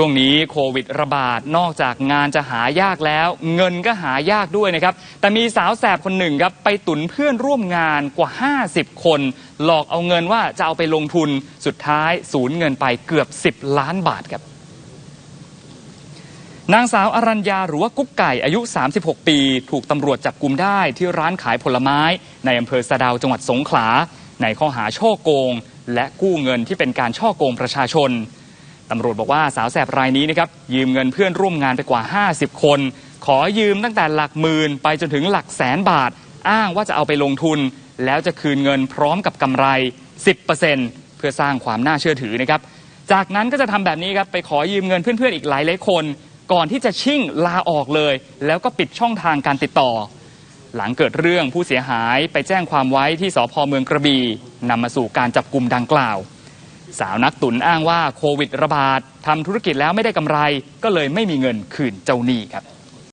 ช่วงนี้โควิดระบาดนอกจากงานจะหายากแล้ว เงินก็หายากด้วยนะครับ แต่มีสาวแสบคนหนึ่งครับ ไปตุนเพื่อนร่วมงานกว่า 50 คน หลอกเอาเงินว่าจะเอาไปลงทุนสุดท้ายสูญเงินไปเกือบ 10 ล้านบาทครับนางสาวอรัญญาหรือว่ากุ๊กไก่อายุ 36 ปี ถูกตำรวจจับกุมได้ที่ร้านขายผลไม้ ในอำเภอสะดาวจังหวัดสงขลา ในข้อหาช่อโกง และกู้เงินที่เป็นการช่อโกงประชาชน ตำรวจบอกว่าสาวแสบรายนี้นะครับยืมเงินเพื่อนร่วมงานไปกว่า 50 คน ขอยืมตั้งแต่หลักหมื่นไปจนถึงหลักแสนบาท อ้างว่าจะเอาไปลงทุน แล้วจะคืนเงินพร้อมกับกำไร 10%เพื่อสร้างความน่าเชื่อถือนะครับ จากนั้นก็จะทำแบบนี้ครับไปขอยืมเงินเพื่อนๆอีกหลายหลายคน ก่อนที่จะชิ่งลาออกเลย แล้วก็ปิดช่องทางการติดต่อ หลังเกิดเรื่องผู้เสียหายไปแจ้งความไว้ที่สพเมืองกระบี่นำมาสู่การจับกลุ่มดังกล่าว สาวนักตุนอ้างว่าโควิดระบาดทำธุรกิจแล้วไม่ได้กำไร ก็เลยไม่มีเงินคืนเจ้าหนี้ครับ